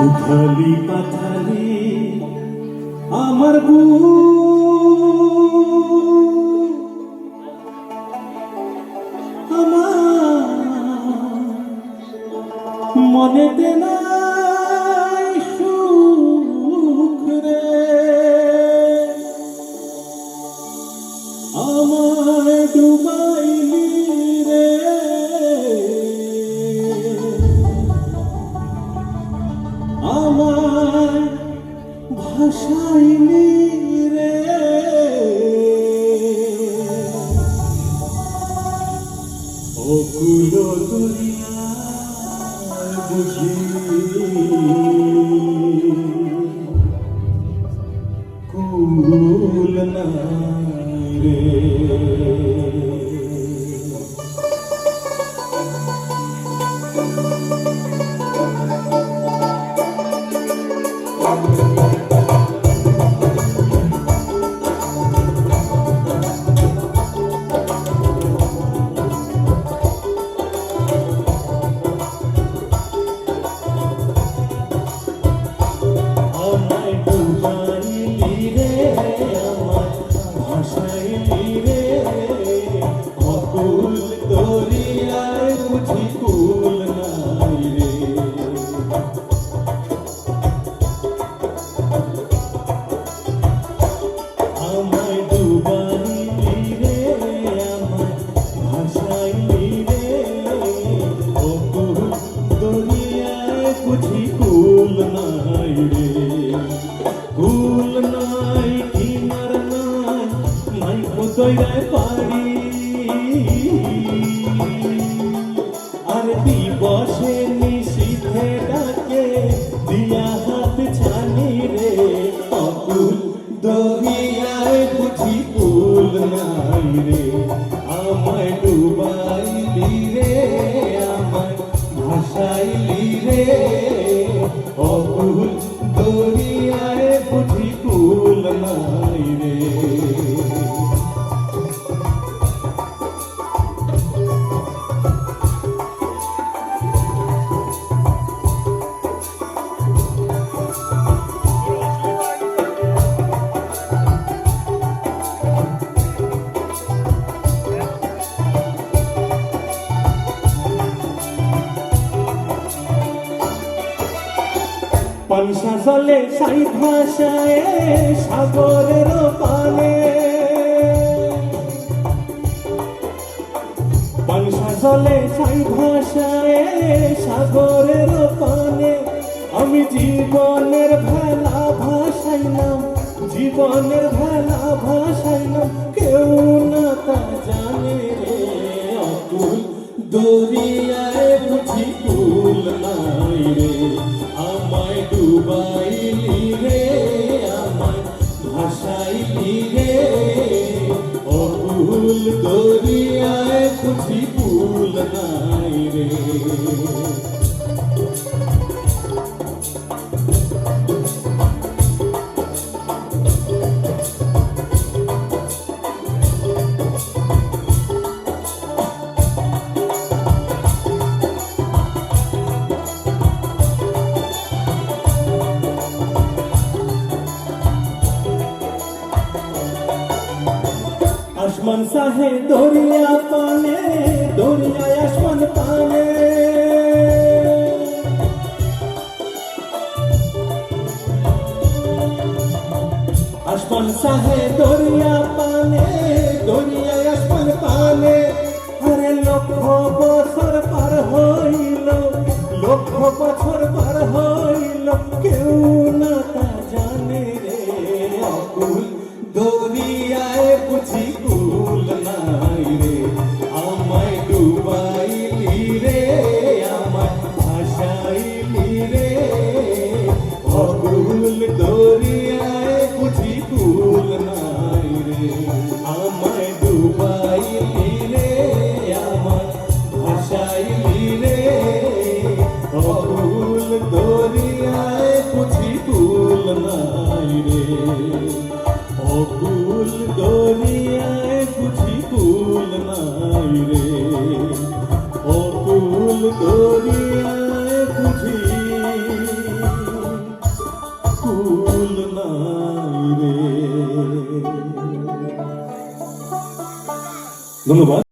উথালি পাথালি আমার বু আমার মনেতে নাই ভাসাইলি রে অকুল দুনিয়া বুঝি কুল নাই রে কুল নাই কিনার নাই মাই কোতইরে পারি আর রে অকুল দরিয়ায় পনসা জলে সাই ভাষায় সাগরের পানে। পনসা জলে সাই ভাষায় সাগরের পানে। আমি জীবনের ভেলা ভাসাইলাম, জীবনের ভেলা ভাসাইলাম, কেউ না তা জানে রে অকুল দরিয়ায়। দরিয়ায় বুঝি কুল নাই রে। আসমান সাহে, দরিয়া পানে, দরিয়ায় আসমান পানে। আসমান সাহে, দরিয়া পানে, দরিয়ায় আসমান পানে। আরে লক্ষ বছর পার হইল লক্ষ বছর পার হইল, কেউ না তা জানে রে অকুল দরিয়ায় বুঝি দরিয়ায় বুঝি কুল নাই রে আমায় ডুবাইলি রে আমায় ভাসাইলি রে অকুল দরিয়ায় বুঝি কুল নাই রে অকুল দরিয়ায় বুঝি কুল নাই রে অকুল দরিয়ায় রে ধন্যবাদ